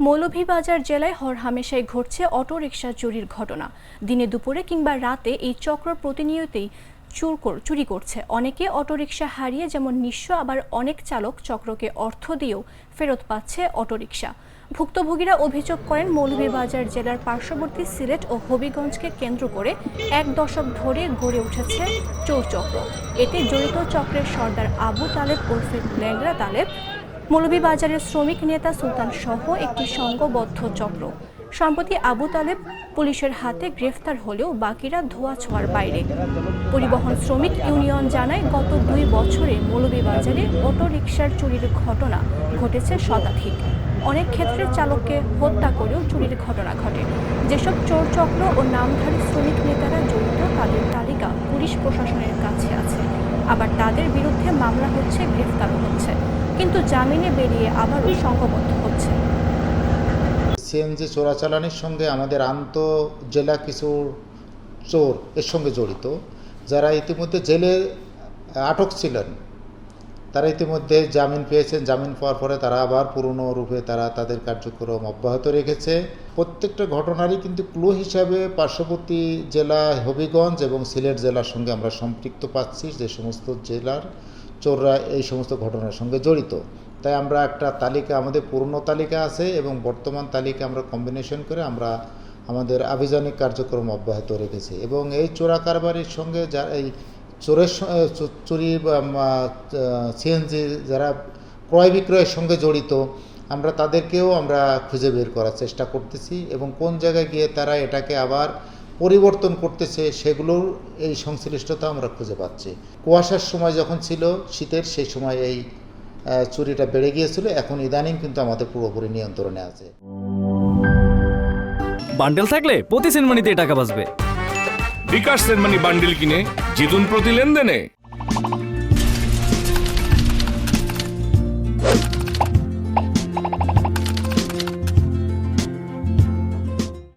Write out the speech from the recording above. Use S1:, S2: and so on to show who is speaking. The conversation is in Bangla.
S1: মৌলভীবাজার জেলায় হরহামেশাই ঘটছে অটোরিকশা চুরির ঘটনা। দিনে দুপুরে কিংবা রাতে এই চক্র প্রতিনিয়তই চুর চুরি করছে। অনেকে অটোরিকশা হারিয়ে যেমন নিঃস্ব, আবার অনেক চালক চক্রকে অর্থ দিয়েও ফেরত পাচ্ছে অটোরিকশা। ভুক্তভোগীরা অভিযোগ করেন, মৌলভীবাজার জেলার পার্শ্ববর্তী সিলেট ও হবিগঞ্জকে কেন্দ্র করে এক দশক ধরে গড়ে উঠেছে চোরচক্র এতে জড়িত চক্রের সর্দার আবু তালেব ওরফে ল্যাংরা তালেব মৌলভীবাজারের শ্রমিক নেতা সুলতান সহ একটি সংঘবদ্ধ চক্র। সম্প্রতি আবু তালেব পুলিশের হাতে গ্রেফতার হলেও বাকিরা ধোয়া ছোঁয়ার বাইরে। পরিবহন শ্রমিক ইউনিয়ন জানায়, গত দুই বছরে মৌলভীবাজারে অটোরিকশার চুরির ঘটনা ঘটেছে শতাধিক। অনেক ক্ষেত্রে চালককে হত্যা করেও চুরির ঘটনা ঘটে। যেসব চোর চক্র ও নামধারী শ্রমিক নেতারা জড়িত, তাদের তালিকা পুলিশ প্রশাসনের কাছে আছে। আবার তাদের বিরুদ্ধে মামলা হচ্ছে গ্রেফতারও হচ্ছে কিন্তু জামিনে বেরিয়ে আবারও সংঘবদ্ধ হচ্ছে।
S2: সিএনজি চোরাচালানির সঙ্গে আমাদের আন্ত জেলা কিছু চোর এর সঙ্গে জড়িত, যারা ইতিমধ্যে জেলে আটক ছিলেন, তারা ইতিমধ্যে জামিন পেয়েছেন। জামিন পাওয়ার পরে তারা আবার পুরনো রূপে তারা তাদের কার্যক্রম অব্যাহত রেখেছে। প্রত্যেকটা ঘটনারই কিন্তু ক্লু হিসাবে পার্শ্ববর্তী জেলা হবিগঞ্জ এবং সিলেট জেলার সঙ্গে আমরা সম্পৃক্ত পাচ্ছি। যে সমস্ত জেলার চোররা এই সমস্ত ঘটনার সঙ্গে জড়িত। তাই আমরা একটা তালিকা, আমাদের পুরনো তালিকা আছে এবং বর্তমান তালিকা আমরা কম্বিনেশন করে আমরা আমাদের আভিযানিক কার্যক্রম অব্যাহত রেখেছি। এবং এই চোরা কারবারির সঙ্গে যা, এই চোরের চুরি সিএনজি যারা ক্রয় বিক্রয়ের সঙ্গে জড়িত, আমরা তাদেরকেও আমরা খুঁজে বের করার চেষ্টা করতেছি এবং কোন জায়গায় গিয়ে তারা এটাকে আবার পরিবর্তন করতেছে সেগুলোর এই সংশ্লিষ্টতা আমরা খুঁজে পাচ্ছি। কুয়াশার সময় যখন ছিল শীতের সেই সময় এই আহ, চুরিটা বেড়ে গিয়েছিল। এখন ইদানিং কিন্তু আমাদের পুরোপুরি নিয়ন্ত্রণে আছে।
S3: বান্ডেল থাকলে প্রতি সেনমানিতে টাকা বাঁচবে।
S4: বিকাশ সেনমানি বান্ডেল কিনে জিতুন প্রতি লেনদেনে।